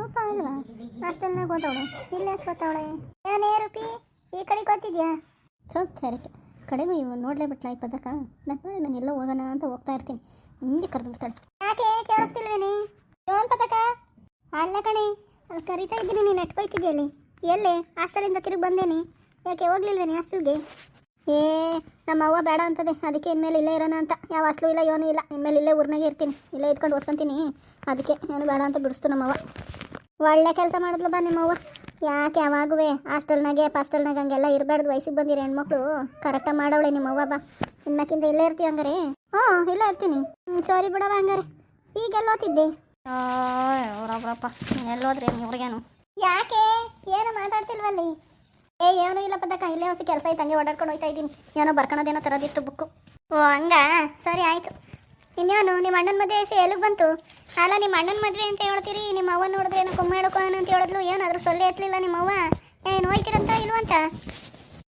ರೂಪ ಅಲ್ವಾ ಹಾಸ್ಟೆಲ್ನಾಗ ಓದವಳೆ ಇಲ್ಲಿ ಯಾಕೆ ಬರ್ತಾವಳೆ ಏನೇ ರೂಪಿ ಈ ಕಡೆ ಗೊತ್ತಿದ್ಯಾ? ಚೌಕ್ ಸರಿಕೆ ಕಡೆಗೂ ಇವು ನೋಡ್ಲೇ ಬಿಟ್ಲ ಈ ಪದಕ? ನಾನು ನಾನು ಎಲ್ಲೋ ಹೋಗೋಣ ಅಂತ ಹೋಗ್ತಾ ಇರ್ತೀನಿ. ಹಿಂಗೆ ಕರೆದು ಬಿಡ್ತಾಳೆ. ಯಾಕೆ ಕೇಳಿಸ್ತಿಲ್ವೇನೆ? ಏನು ಪದಕ? ಅಲ್ಲ ಕಣೆ ಅಲ್ಲಿ ಕರಿತಾ ಇದ್ದೀನಿ ನೀನು ನೆಟ್ಕೊಯ್ತಿದ್ಯಲ್ಲಿ ಎಲ್ಲಿ? ಹಾಸ್ಟೆಲಿಂದ ತಿರುಗಿ ಬಂದೇನಿ. ಯಾಕೆ ಹೋಗ್ಲಿಲ್ವೇನೆ ಹಾಸ್ಟೆಲ್ಗೆ? ಏ ನಮ್ಮ ಅವ್ವ ಬೇಡ ಅಂತದೆ. ಅದಕ್ಕೆ ಇನ್ಮೇಲೆ ಇಲ್ಲೇ ಇರೋಣ ಅಂತ. ಯಾವ ಹಾಸ್ಟೆಲು ಇಲ್ಲ ಏನೂ ಇಲ್ಲ. ಇನ್ಮೇಲೆ ಇಲ್ಲೇ ಊರ್ನಾಗೆ ಇರ್ತೀನಿ. ಇಲ್ಲೇ ಇದ್ಕೊಂಡು ಓದ್ಕೊಂತೀನಿ. ಅದಕ್ಕೆ ಏನು ಬೇಡ ಅಂತ ಬಿಡಿಸ್ತು ನಮ್ಮವ್ವ ಒಳ್ಳೆ ಕೆಲಸ ಮಾಡಿದ್ಲು ಬಾ ನಿಮ್ಮವ್ವ. ಯಾಕೆ ಯಾವಾಗುವೆ? ಹಾಸ್ಟೆಲ್ನಾಗೆ ಪಾಸ್ಟೆಲ್ನಾಗ ಹಂಗೆಲ್ಲ ಇರಬಾರ್ದು ವಯಸ್ಸಿಗೆ ಬಂದಿರ ಹೆಣ್ಮಕ್ಳು. ಕರೆಕ್ಟಾಗಿ ಮಾಡವಳೆ ನಿಮ್ಮವ್ವ ಬಾ. ಇನ್ಮ್ಯಾಕಿಂದ ಇಲ್ಲೇ ಇರ್ತೀವಿ ಹಂಗಾರೆ? ಹ್ಞೂ ಇಲ್ಲೇ ಇರ್ತೀನಿ. ಹ್ಞೂ ಸಾರಿ ಬಿಡವ ಹಂಗಾರೆ. ಈಗೆಲ್ಲ ಓದ್ತಿದ್ದೆ? ಅವರೊಬ್ರಪ್ಪ ಎಲ್ಲೋದ್ರಿ ಇವ್ರಿಗೇನು ಯಾಕೆ? ಏನು ಮಾತಾಡ್ತಿಲ್ವಲ್ಲಿ? ಏ ಏನೂ ಇಲ್ಲ ಪದಕ ಇಲ್ಲೇ ಹೊಸ ಕೆಲಸ ಐತೆ ಹಂಗೆ ಓಡಾಡ್ಕೊಂಡು ಹೋಯ್ತಾ ಇದ್ದೀನಿ. ಏನೋ ಬರ್ಕೊಳೋದೇನೋ ತರೋದಿತ್ತು ಬುಕ್ಕು. ಓ ಹಂಗ? ಸರಿ ಆಯಿತು. ಇನ್ನೇನು ನಿಮ್ಮ ಅಣ್ಣನ ಮದುವೆ ಸಿ ಎಲ್ಲಿಗೆ ಬಂತು? ಅಲ್ಲ, ನಿಮ್ಮ ಅಣ್ಣನ ಮದುವೆ ಅಂತ ಹೇಳ್ತೀರಿ? ನಿಮ್ಮ ಅವ್ವ ನೋಡಿದ್ರೆ ಏನೋ ಕೊಮ್ಮ ಹೇಳ್ಕೋಣ ಅಂತ ಹೇಳಿದ್ಲು. ಏನಾದರೂ ಸೊಳ್ಳೆ ಎತ್ತಲಿಲ್ಲ ನಿಮ್ಮ ಅವ್ವ? ಏನು ಹೋಯ್ತಿರಂತ ಇಲ್ವಂತ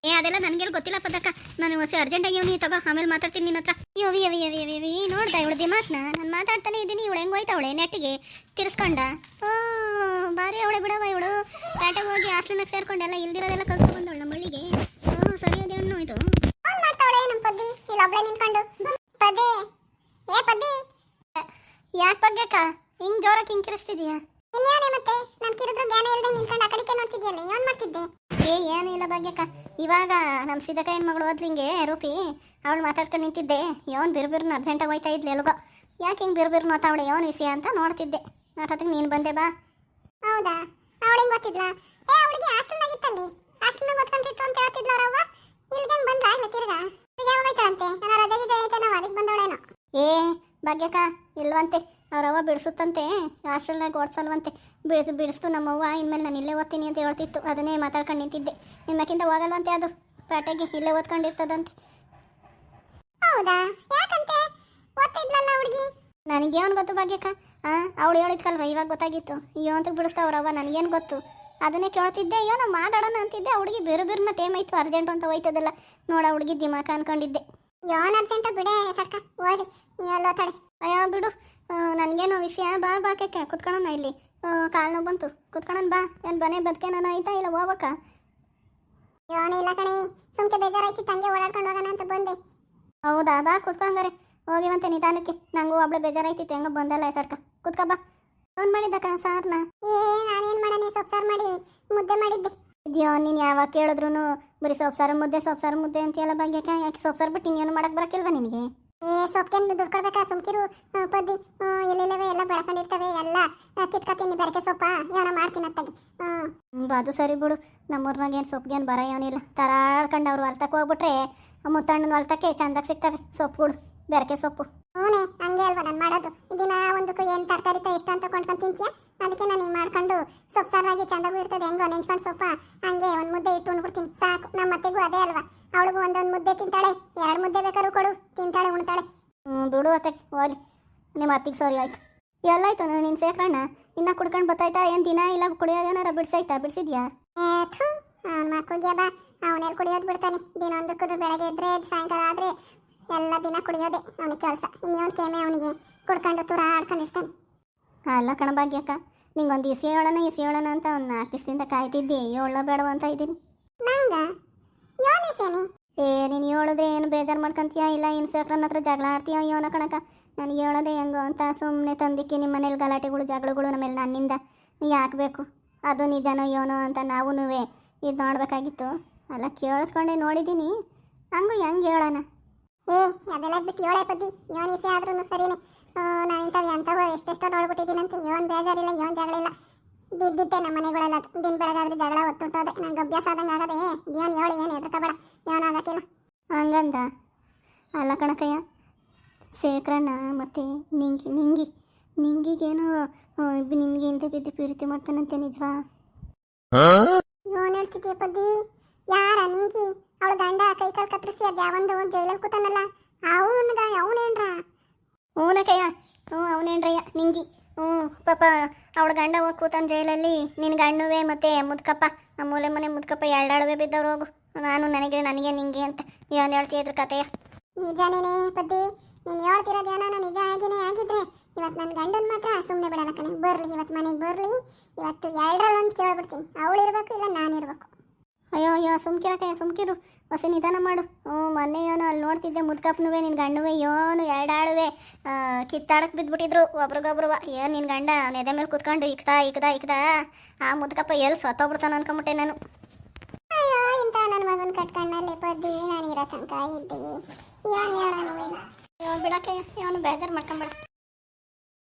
ಏ, ಅದೆಲ್ಲ ನನಗೆಲ್ಲ ಗೊತ್ತಿಲ್ಲ ಪದಕ ನಾನು ಹೊಸ ಅರ್ಜೆಂಟಾಗಿ ಇವ್ನಿ ತಗೋ, ಆಮೇಲೆ ಮಾತಾಡ್ತೀನಿ ನಿನ್ನ ಹತ್ರ. ಯವಿ ಯವಿ ಯವಿ ಯವಿ ಯವಿ ನೋಡ್ದ ಇವಳು ಮಾತನ್ನ ನಾನು ಮಾತಾಡ್ತಾನೆ ಇದ್ದೀನಿ. ಇವಳು ಹೆಂಗೆ ಹೋಯ್ತಾವಳೆ? ನೆಟ್ಟಿಗೆ ತಿರ್ಸ್ಕೊಂಡ. ಓ ಬಾರಿ ಅವಳೆ ಬಿಡವ ಇವಳು. ಪ್ಯಾಟಾಗ ಹೋಗಿ ಹಾಸ್ಟೆಲ್ನಾಗ ಸೇರ್ಕೊಂಡೆಲ್ಲ ಇಲ್ದಿರೋದೆಲ್ಲ ಕಳ್ಕೊಂಡು ಬಂದವಳು ನಮ್ಮ ಹಳ್ಳಿಗೆ ಹ್ಞೂ ಸರಿ ಅದೇನು ಇದು ಮಾಡ್ತಾವಳೆ ನಮ್ಮ ಪದ್ದಿ ಇಲ್ಲೊಬ್ಳೆ ನಿಂತ್ಕೊಂಡು ಪದ್ದಿ ಏ ಪದ್ದಿ ಯಾಕೆ ಬಗ್ಗೆಕ್ಕ ಹಿಂಗ್ ಜೋರಾಗಿ ಹಿಂಗ್ ಕಿರಿಸ್ತಿದೀಯಾ ಇನ್ಯಾನೇ ಮತ್ತೆ? ನಾನು ಕಿರಿದ್ರು ಜ್ಞಾನ ಇಲ್ಲದೆ ನಿಂತ್ಕೊಂಡು ಆ ಕಡೆಗೆ ನೋಡ್ತಿದ್ಯಲ್ಲ ಏನ್ ಮಾಡ್ತಿದ್ದೆ? ಏ ಏನು ಇಲ್ಲ ಭಾಗ್ಯಕ್ಕ. ಇವಾಗ ನಮ್ಮ ಸಿದ್ದಕ್ಕ ಏನು ಮಗಳು ಓದ್ಲಿಂಗೆ ರೂಪಿ ಅವಳು ಮಾತಾಡ್ಸ್ಕೊಂಡು ನಿಂತಿದ್ದೆ. ಯೋನ್ ಬಿರ್ಬಿರ್ನ ಅರ್ಜೆಂಟಾಗಿ ಹೋಯ್ತಾ ಇದ್ಲಿ ಎಲ್ಗೋ. ಯಾಕೆ ಹಿಂಗೆ ಬಿರ್ಬಿರ್ ನೋತಾವಳೆ ಯೋನ್ ವಿಷಯ ಅಂತ ನೋಡ್ತಿದ್ದೆ. ಅಷ್ಟೊತ್ತಿಗೆ ನೀನು ಬಂದೆ ಬಾ. ಹೌದಾ? ಅವಳಿಗೆ ಗೊತ್ತಿದ್ಲಾ? ಏ ಅವಳಿಗೆ ಹಾಸ್ಟೆಲ್ನಾಗ ಇತ್ತಲ್ಲಿ ಹಾಸ್ಟೆಲ್ನಾಗ ಓದ್ಕೊಂತಿತ್ತು ಅಂತ ಹೇಳ್ತಿದ್ಲ ಅವ್ರವ್ವ ಇಲ್ಲಿಗೆ ಬಂದ್ರ ಇಲ್ಲ ತಿರ್ಗಾ? ಯಾವಾಗ ಹೋಯ್ತಾಳಂತೆ? ನನ್ನ ರಜೆ ಗಿಜೆ ಐತೆ ನಾವು ಅದಕ್ಕೆ ಬಂದವಳೇನೋ. ಏ ಭಾಗ್ಯಕ್ಕ ಇಲ್ವಂತೆ. ಅವ್ರವ್ವ ಬಿಡಿಸುತ್ತಂತೆ ಹಾಸ್ಟೆಲ್ನಾಗ ಓಡಿಸಲ್ವಂತೆ. ಬಿಡಿದು ಬಿಡಿಸ್ತು ನಮ್ಮವ್ವ ಇನ್ಮೇಲೆ ನಾನು ಇಲ್ಲೇ ಓದ್ತೀನಿ ಅಂತ ಹೇಳ್ತಿತ್ತು. ಅದನ್ನೇ ಮಾತಾಡ್ಕೊಂಡು ನಿಂತಿದ್ದೆ. ನಿಮ್ಮಕ್ಕಿಂತ ಹೋಗಲ್ವಂತೆ ಅದು? ಪೇಟೆಗೆ ಇಲ್ಲೇ ಓದ್ಕೊಂಡಿರ್ತದಂತೆ. ಹೌದಾ? ಯಾಕಂತೆ? ಓದ್ತಿದ್ಲಲ್ಲ ಹುಡುಗಿ? ನನಗೇನು ಗೊತ್ತು ಭಾಗ್ಯಕ್ಕ? ಹಾಂ ಅವಳು ಹೇಳಿದ್ಕಲ್ವ ಇವಾಗ ಗೊತ್ತಾಗಿತ್ತು. ಅಯ್ಯೋ ಅಂತ ಬಿಡಿಸ್ತಾವ್ರವ್ವ ನನಗೇನು ಗೊತ್ತು? ಅದನ್ನೇ ಕೇಳ್ತಿದ್ದೆ ಅಯ್ಯೋ ನಾವು ಮಾತಾಡೋಣ ಅಂತಿದ್ದೆ. ಹುಡುಗಿ ಬೇರೆ ಬೇರೆನ ಟೈಮ್ ಆಯ್ತು ಅರ್ಜೆಂಟ್ ಅಂತ ಹೋಯ್ತದಲ್ಲ. ನೋಡ ಹುಡುಗಿ ದಿಮಾಕ ಅನ್ಕೊಂಡಿದ್ದೆ. ಯೋನ್ ಅರ್ಜೆಂಟ್ ಬಿಡೇ ಸರ್ಕ ನೀ ಎಲ್ಲೋ ತಡೆ. ಅಯ್ಯೋ ಬಿಡು. ನನಗೇನೋ ವಿಷಯ. ಬಾ ಬಾಕಕ್ಕೆ ಕುತ್ಕೊಳ್ಳೋಣ ಇಲ್ಲಿ. ಕಾಲು ನೋವು ಬಂತು. ಕುತ್ಕೊಳ್ಳೋಣ ಬಾ. ಏನು ಬನೇ ನಾನು ಆಯ್ತಾ ಇಲ್ಲ ಹೋಗ್ಬೇಕ? ಯಾವನೇ ಇಲ್ಲ ಕಣೆ. ಸುಮ್ಕೆ ಬೇಜಾರಾಯ್ತು ತಂಗೆ ಓಡಾಡ್ಕೊಂಡು ಹೋಗೋಣ ಅಂತ ಬಂದೆ. ಹೌದಾ? ಬಾ ಕುತ್ಕೊಂಗಾರೆ ಹೋಗಿವಂತೆ ನಿಧಾನಕ್ಕೆ. ನಂಗೂ ಅವಳು ಬೇಜಾರಾಯ್ತಿತ್ತು ಹೆಂಗೋ ಬಂದಲ್ಲ ಸರ್ಕ. ಕುತ್ಕೋ ಬಾ. ಫೋನ್ ಮಾಡಿದ್ದಕ್ಕ ಸಾರ್ನ? ಏ ನಾನೇನು ಮಾಡನೆ? ಸೊಪ್ಪು ಸಾರು ಮಾಡಿ ಮುದ್ದೆ ಮಾಡಿದ್ದೆ. ಇದೆಯೋ ನೀನು ಯಾವಾಗ ಕೇಳಿದ್ರು ಬರೀ ಸೊಪ್ಪು ಸಾರು ಮುದ್ದೆ ಸೊಪ್ಪು ಸಾರು ಮುದ್ದೆ ಅಂತ ಹೇಳ ಬಗ್ಗೆ ಯಾಕೆ ಸೊಪ್ಪು ಸಾರು ಬಿಟ್ಟು ಇನ್ನೇನು ಮಾಡಕ್ಕೆ ಬರಕ್ಕಿಲ್ವಾ ನಿನಗೆ? ಏ ಸೊಪ್ಕೇನು ದುಡ್ಡು ಕೊಡ್ಬೇಕಾ? ಸುಮ್ಕಿರು ಪದ್ದಿ ಎಲ್ಲೆಲ್ಲವೇ ಎಲ್ಲ ಬೆಳ್ಕೊಂಡಿರ್ತವೆ ಎಲ್ಲ ಕಿತ್ಕೊತೀನಿ ಬೆರಕೆ ಸೊಪ್ಪ ಏನೋ ಮಾಡ್ತೀನಿ ಅತ್ತಾಗಿ. ಹ್ಮ್, ಅದು ಸರಿ ಬಿಡು. ನಮ್ಮೂರ್ನಾಗ ಏನು ಸೊಪ್ಪಿಗೇನು ಬರ ಏನಿಲ್ಲ ತರಾಡ್ಕೊಂಡು ಅವ್ರು ಹೊಲ್ತಕ್ಕೆ ಹೋಗ್ಬಿಟ್ರೆ ಮುತ್ತಣ್ಣನ ಹೊಲ್ತಕ್ಕೆ ಚಂದಾಗಿ ಸಿಗ್ತವೆ. ಸೊಪ್ಪುಗಳು ಬೆರಕೆ ಸೊಪ್ಪು. ಹ್ಞೂ ಹಂಗೆ ಅಲ್ವಾ ನಾನು ಮಾಡೋದು? ದಿನ ಒಂದಕ್ಕೂ ಏನು ತರಕಾರಿ ಇಷ್ಟ ಅಂತ ಕೊಂಡ್ಕೊಂಡು ತಿಂತೀಯ? ಅದಕ್ಕೆ ನಾನು ಹಿಂಗೆ ಮಾಡ್ಕೊಂಡು ಸೊಪ್ಪು ಸಾರಾಗಿ ಚೆಂದಾಗೂ ಇರ್ತದೆ. ಹೆಂಗೋ ನೆಂಚ್ಕೊಂಡು ಸೊಪ್ಪ? ಹಂಗೆ ಒಂದು ಮುದ್ದೆ ಇಟ್ಟು ಉಣ್ಬಿಡ್ತೀನಿ. ಸಾಕು. ನಮ್ಮ ಅತ್ತೆಗೂ ಅದೇ ಅಲ್ವಾ? ಅವಳಿಗೂ ಒಂದೊಂದು ಮುದ್ದೆ ತಿಂತಾಳೆ. ಎರಡು ಮುದ್ದೆ ಬೇಕಾದ್ರು ಕೊಡು. ತಿಂತಾಳೆ, ಉಣ್ತಾಳೆ. ಹ್ಞೂ ಬಿಡು ಅತ್ತೆ. ಹೋಗ್ಲಿ. ನಿಮ್ಮ ಅತ್ತಿಗೆ ಸರಿ ಆಯ್ತು. ಎಲ್ಲಾಯ್ತು ನೀನು ಸೇರ್ಕಣ್ಣ ಇನ್ನ ಕುಡ್ಕೊಂಡು ಬತ್ತಾಯ್ತಾ? ಏನು ದಿನ ಇಲ್ಲ? ಕುಡಿಯೋದೇನಾರ ಬಿಡ್ಸಾಯ್ತಾ? ಬಿಡಿಸಿದ್ಯಾ? ಮಕ್ಕಳಿಗೆ ಬಾ. ಅವನೇಲಿ ಕುಡಿಯೋದು ಬಿಡ್ತಾನೆ. ದಿನ ಒಂದಕ್ಕೂ ಬೆಳಗ್ಗೆ ಇದ್ರೆ ಸಾಯಂಕಾಲ ಆದರೆ ಎಲ್ಲ ದಿನ ಕುಡಿಯೋದೆ ಅವನಿಗೆ ಕೆಲಸ. ಇನ್ನೇನು ಕೇಮೆ ಅವನಿಗೆ. ಕುಡ್ಕೊಂಡು ತೂರ ಆಡ್ಕೊಂಡಿರ್ತಾನೆ ಅಲ್ಲ ಕಣ ಭಾಗ್ಯಕ್ಕ ನಿಂಗೊಂದು ಇಸಿ ಹೇಳೋಣ ಇಸಿ ಹೇಳೋಣ ಅಂತ ಒಂದು ನಾಲ್ಕು ದಿವಸದಿಂದ ಕಾಯ್ತಿದ್ದೆ. ಹೇಳೋ ಬೇಡವ ಅಂತ ಇದ್ದೀನಿ. ನಂಗ ಏ ನೀನು ಹೇಳಿದ್ರೆ ಏನು ಬೇಜಾರು ಮಾಡ್ಕೊಂತೀಯ? ಇಲ್ಲ ಇನ್ನು ಸೇರ್ಕನ ಹತ್ರ ಜಗಳ ಆಡ್ತೀಯ? ಯೋನ ಕಣಕ. ನನಗೆ ಹೇಳೋದೆ ಹೆಂಗೋ ಅಂತ ಸುಮ್ಮನೆ ತಂದಿಕ್ಕಿ ನಿಮ್ಮ ಮನೇಲಿ ಗಲಾಟೆಗಳು ಜಗಳಗಳು ನಮ್ಮೇಲೆ ನನ್ನಿಂದ. ಯಾಕೆ ಬೇಕು? ಅದು ನಿಜನೋ ಯೋನೋ ಅಂತ ನಾವು ಇದು ನೋಡಬೇಕಾಗಿತ್ತು. ಅಲ್ಲ ಕೇಳಿಸ್ಕೊಂಡೆ ನೋಡಿದ್ದೀನಿ ಹಂಗೂ ಹೆಂಗೆ ಹೇಳೋಣ? ಏ ಅದೆಲ್ಲ ಬಿಟ್ಟು ಹೇಳೇ ಪದ್ದಿ. ಯೋನಿಸಿ ಆದ್ರೂ ಸರಿನೇ. ನಾನು ಇಂಥವು ಎಂಥವು ಎಷ್ಟೆಷ್ಟೋ ನೋಡ್ಬಿಟ್ಟಿದ್ದೀನಂತೆ ಯೋನ್ ಬೇಜಾರಿಲ್ಲ ಯೋನ್ ಜಗಳ ಇಲ್ಲ ಬಿದ್ದಿದ್ದೆ ನಮ್ಮ ಮನೆಗಳೆಲ್ಲ ದಿನ ಬೆಳಗಾದ್ರೆ ಜಗಳ ಒತ್ತುಂಟೋದೆ ನಂಗೆ ಅಭ್ಯಾಸ ಆದಂಗೆ ಆಗದೆ ಯೋನ್ ಹೇಳು ಏನು ಹೆದರ್ಕೋಬೇಡ. ಯೋನ್ ಆಗಕ್ಕಿಲ್ಲ. ಹಂಗಂದ? ಅಲ್ಲ ಕಣಕಯ್ಯ ಶೇಖರಣ್ಣ ಮತ್ತು ನಿಂಗಿ ನಿಂಗಿ ನಿಂಗಿಗೇನೋ ಆ, ನಿಂಗೆ ಇಂತ ಬಿದ್ದು ಪ್ರೀತಿ ಮಾಡ್ತಾನಂತೆ ನಿಜವಾ? ಹೇಳ್ತಿದ್ಯ ಪದ್ದಿ? ಯಾರ ನಿಂಗಿ? ಅವಳು ಗಂಡ ಕೈ ಕಾಲು ಕತ್ತರಿಸಿ ಅದು ಯಾವೊಂದು ಜೈಲಲ್ಲಿ ಕೂತಾನಲ್ಲ. ಅವನು ಅವನೇನ್ರ? ಹ್ಞೂನಕಯ್ಯ ಹ್ಞೂ ಅವನೇನ್ರಯ್ಯ? ನಿಂಗಿ. ಹ್ಞೂ ಪಾಪ ಅವಳ ಗಂಡ ಹೋಗಿ ಕೂತಾನ ಜೈಲಲ್ಲಿ. ನಿನ್ನ ಗಂಡುವೆ ಮತ್ತೆ ಮುದ್ಕಪ್ಪ. ಆ ಮೂಲೆ ಮನೆ ಮುದ್ಕಪ್ಪ ಎರಡಾಡುವೆ ಬಿದ್ದವ್ರು ಹೋಗು. ನಾನು ನನಗೆ ನನಗೆ ನಿಂಗೆ ಅಂತ. ಏನು ಹೇಳ್ತಿದ್ರು ಕತೆಯ ನಿಜನೇನೆ ಪದ್ದಿ. ನೀನು ಹೇಳ್ತಿರೋದೇನೋ ನಿಜ ಆಗಿನೇ ಆಗಿದ್ರೆ ಇವತ್ತು ನನ್ನ ಗಂಡನ ಮಾತ್ರ ಸುಮ್ಮನೆ ಬಿಡಲ್ಲ ಕಣೆ. ಬರ್ಲಿ ಇವತ್ತು ಮನೆಗೆ ಬರ್ಲಿ. ಇವತ್ತು ಎರಡರಲ್ಲಿ ಒಂದು ಕೇಳ್ಬಿಡ್ತೀನಿ. ಅವಳು ಇರಬೇಕು ಇಲ್ಲ ನಾನು ಇರಬೇಕು ಅಯ್ಯೋ ಅಯ್ಯೋ ಸುಮ್ಕಿರಕ್ಕೆ ಸುಮ್ಕಿರು. ಹೊಸ ನಿಧಾನ ಮಾಡು. ಹ್ಞೂ ಮೊನ್ನೆ ಅಲ್ಲಿ ನೋಡ್ತಿದ್ದೆ ಮುದ್ಕಪ್ಪನುವೆ ನಿನ್ನ ಗಂಡುವೆ ಏನು ಎರಡಾಳುವೆ. ಕಿತ್ತಾಡಕ್ಕೆ ಬಿದ್ದುಬಿಟ್ಟಿದ್ರು ಒಬ್ರಿಗೊಬ್ರು. ಏನು ನಿನ್ನ ಗಂಡ ನೆದೆ ಮೇಲೆ ಕುತ್ಕೊಂಡು ಇಕ್ದ ಇಕ್ದ ಇಕ್ದ. ಆ ಮುದ್ಕಪ್ಪ ಎಲ್ಲಿ ಸತ್ತೋಗ್ಬಿಡ್ತಾನ ಅನ್ಕೊಂಬಿಟ್ಟೆ ನಾನು. ಅಯ್ಯೋ ಇಂಥ ನನ್ನ ಮಗನ ಕಟ್ಕಣ್ಣಲ್ಲಿ ಪದ್ದಿ ನಾನು ಇರೋ ತನಕ ಇದ್ದೆ. ಏನು ಹೇಳೋಣ ಬಿಡಕ್ಕೆ ಇವನು ಬೇಜಾರು ಮಾಡ್ಕೊಂಬೇಡ.